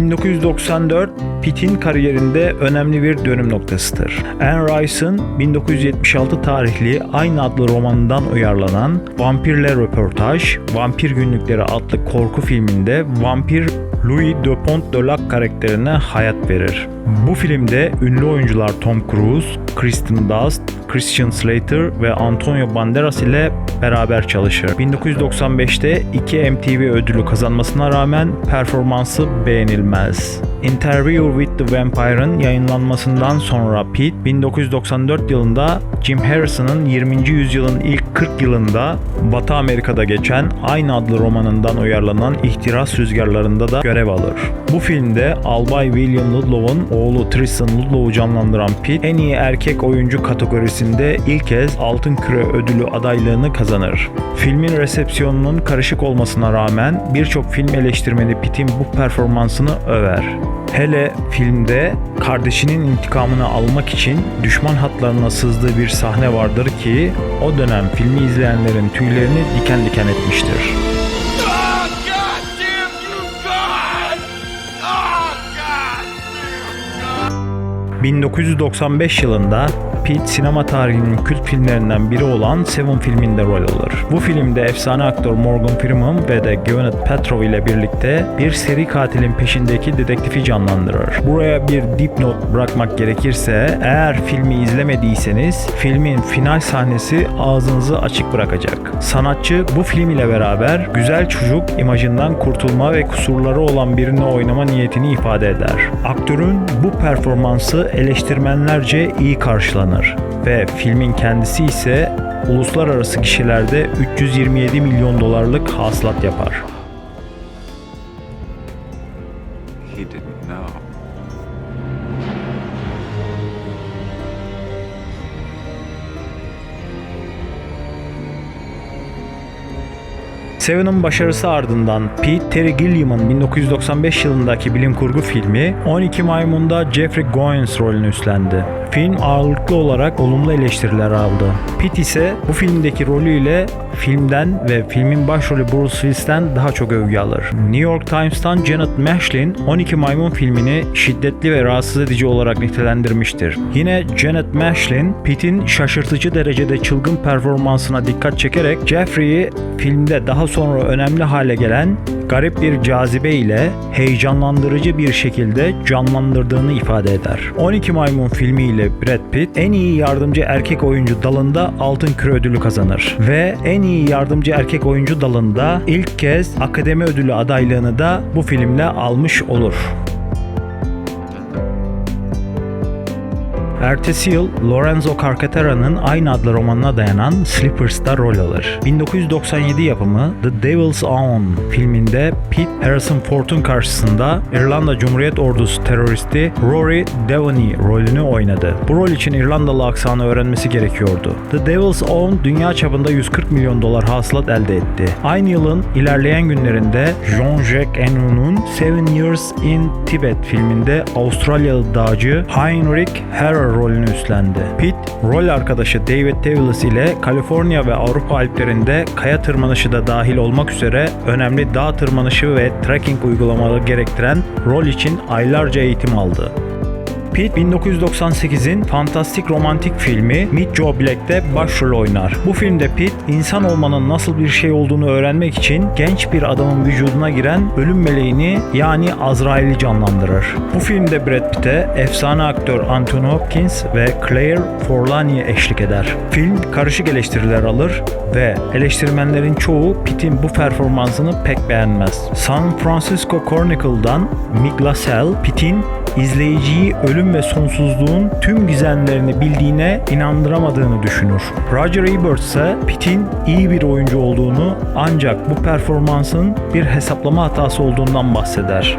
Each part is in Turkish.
1994 Pitt'in kariyerinde önemli bir dönüm noktasıdır. Anne Rice'ın 1976 tarihli aynı adlı romanından uyarlanan Vampirle Röportaj, Vampir Günlükleri adlı korku filminde vampir Louis Dupont de Lac karakterine hayat verir. Bu filmde ünlü oyuncular Tom Cruise, Kristen Dunst, Christian Slater ve Antonio Banderas ile beraber çalışır. 1995'te 2 MTV ödülü kazanmasına rağmen performansı beğenilmez. Interview with the Vampire'ın yayınlanmasından sonra Pete 1994 yılında Jim Harrison'ın 20. yüzyılın ilk 40 yılında Batı Amerika'da geçen aynı adlı romanından uyarlanan İhtiras Rüzgarlarında da görev alır. Bu filmde Albay William Ludlow'un oğlu Tristan Ludlow'u canlandıran Pete en iyi erkek oyuncu kategorisinde ilk kez Altın Küre ödülü adaylığını kazanır. Filmin resepsiyonunun karışık olmasına rağmen birçok film eleştirmeni Pitt'in bu performansını över. Hele filmde kardeşinin intikamını almak için düşman hatlarına sızdığı bir sahne vardır ki o dönem filmi izleyenlerin tüylerini diken diken etmiştir. 1995 yılında Pitt sinema tarihinin kült filmlerinden biri olan Seven filminde rol alır. Bu filmde efsane aktör Morgan Freeman ve de Gwyneth Paltrow ile birlikte bir seri katilin peşindeki dedektifi canlandırır. Buraya bir dipnot bırakmak gerekirse eğer filmi izlemediyseniz filmin final sahnesi ağzınızı açık bırakacak. Sanatçı bu film ile beraber güzel çocuk imajından kurtulma ve kusurları olan birini oynama niyetini ifade eder. Aktörün bu performansı eleştirmenlerce iyi karşılanır ve filmin kendisi ise uluslararası gişelerde 327 milyon dolarlık hasılat yapar. He didn't know. Seven'ın başarısı ardından Pete Terry Gilliam'ın 1995 yılındaki bilim kurgu filmi 12 Maymun'da Jeffrey Goins rolünü üstlendi. Film ağırlıklı olarak olumlu eleştiriler aldı. Pete ise bu filmdeki rolüyle filmden ve filmin başrolü Bruce Willis'ten daha çok övgü alır. New York Times'tan Janet Maslin 12 Maymun filmini şiddetli ve rahatsız edici olarak nitelendirmiştir. Yine Janet Maslin, Pete'in şaşırtıcı derecede çılgın performansına dikkat çekerek Jeffrey'i filmde daha sonra önemli hale gelen garip bir cazibe ile heyecanlandırıcı bir şekilde canlandırdığını ifade eder. 12 Maymun filmiyle Brad Pitt en iyi yardımcı erkek oyuncu dalında Altın Küre ödülü kazanır ve en iyi yardımcı erkek oyuncu dalında ilk kez Akademi Ödülü adaylığını da bu filmle almış olur. Ertesi yıl Lorenzo Carcatera'nın aynı adlı romanına dayanan Slippers'ta rol alır. 1997 yapımı The Devil's Own filminde Pete Harrison Ford'un karşısında İrlanda Cumhuriyet Ordusu teröristi Rory Devaney rolünü oynadı. Bu rol için İrlandalı aksanı öğrenmesi gerekiyordu. The Devil's Own dünya çapında 140 milyon dolar hasılat elde etti. Aynı yılın ilerleyen günlerinde Jean-Jacques Anou'nun Seven Years in Tibet filminde Avustralyalı dağcı Heinrich Harrer rolünü üstlendi. Pitt, rol arkadaşı David Thewlis ile Kaliforniya ve Avrupa Alplerinde kaya tırmanışı da dahil olmak üzere önemli dağ tırmanışı ve trekking uygulamaları gerektiren rol için aylarca eğitim aldı. Pitt 1998'in fantastik romantik filmi Meet Joe Black'te başrol oynar. Bu filmde Pitt insan olmanın nasıl bir şey olduğunu öğrenmek için genç bir adamın vücuduna giren ölüm meleğini yani Azrail'i canlandırır. Bu filmde Brad Pitt'e efsane aktör Anthony Hopkins ve Claire Forlani eşlik eder. Film karışık eleştiriler alır ve eleştirmenlerin çoğu Pitt'in bu performansını pek beğenmez. San Francisco Chronicle'dan Mig Lassell, Pitt'in izleyiciyi ölüm ve sonsuzluğun tüm gizemlerini bildiğine inandıramadığını düşünür. Roger Ebert ise Pitt'in iyi bir oyuncu olduğunu ancak bu performansın bir hesaplama hatası olduğundan bahseder.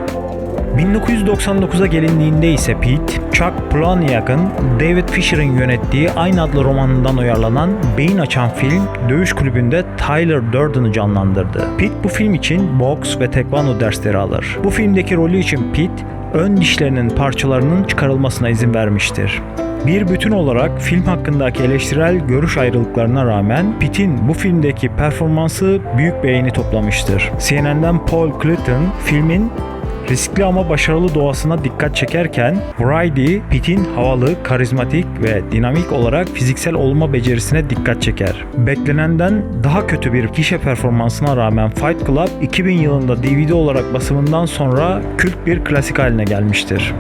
1999'a gelindiğinde ise Pete, Chuck Palahniuk'ın David Fisher'ın yönettiği aynı adlı romanından uyarlanan beyin açan film Dövüş Kulübü'nde Tyler Durden'ı canlandırdı. Pete bu film için boks ve tekvando dersleri alır. Bu filmdeki rolü için Pete, ön dişlerinin parçalarının çıkarılmasına izin vermiştir. Bir bütün olarak film hakkındaki eleştirel görüş ayrılıklarına rağmen Pitt'in bu filmdeki performansı büyük beğeni toplamıştır. CNN'den Paul Clinton filmin Riskli ama başarılı doğasına dikkat çekerken Variety, Pitt'in havalı, karizmatik ve dinamik olarak fiziksel olma becerisine dikkat çeker. Beklenenden daha kötü bir gişe performansına rağmen Fight Club 2000 yılında DVD olarak basımından sonra kült bir klasik haline gelmiştir.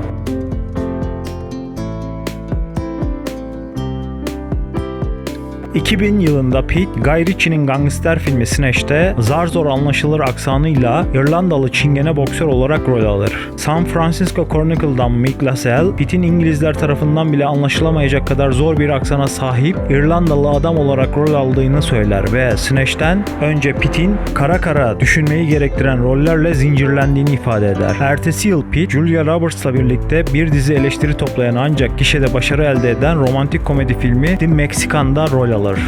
2000 yılında Pete, Guy Ritchie'nin gangster filmi Snatch'te zar zor anlaşılır aksanıyla İrlandalı çingene boksör olarak rol alır. San Francisco Chronicle'dan Mick LaSalle, Pete'in İngilizler tarafından bile anlaşılamayacak kadar zor bir aksana sahip İrlandalı adam olarak rol aldığını söyler ve Snatch'ten önce Pete'in kara kara düşünmeyi gerektiren rollerle zincirlendiğini ifade eder. Ertesi yıl Pete, Julia Roberts'la birlikte bir dizi eleştiri toplayan ancak gişede başarı elde eden romantik komedi filmi The Mexican'da rol alır.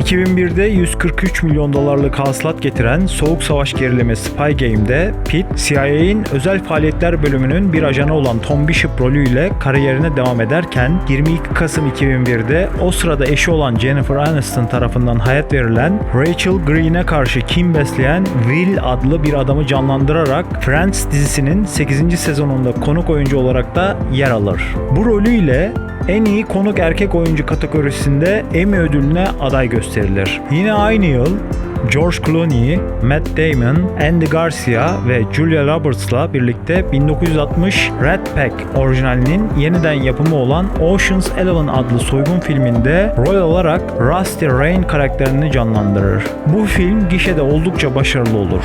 2001'de 143 milyon dolarlık hasılat getiren Soğuk Savaş gerilimi Spy Game'de Pete, CIA'in özel faaliyetler bölümünün bir ajanı olan Tom Bishop rolüyle kariyerine devam ederken 22 Kasım 2001'de o sırada eşi olan Jennifer Aniston tarafından hayat verilen Rachel Green'e karşı kim besleyen Will adlı bir adamı canlandırarak Friends dizisinin 8. sezonunda konuk oyuncu olarak da yer alır. Bu rolüyle en iyi konuk erkek oyuncu kategorisinde Emmy ödülüne aday gösterilir. Yine aynı yıl George Clooney, Matt Damon, Andy Garcia ve Julia Roberts'la birlikte 1960 Red Pack orijinalinin yeniden yapımı olan Ocean's Eleven adlı soygun filminde rol olarak Rusty Rain karakterini canlandırır. Bu film gişede oldukça başarılı olur.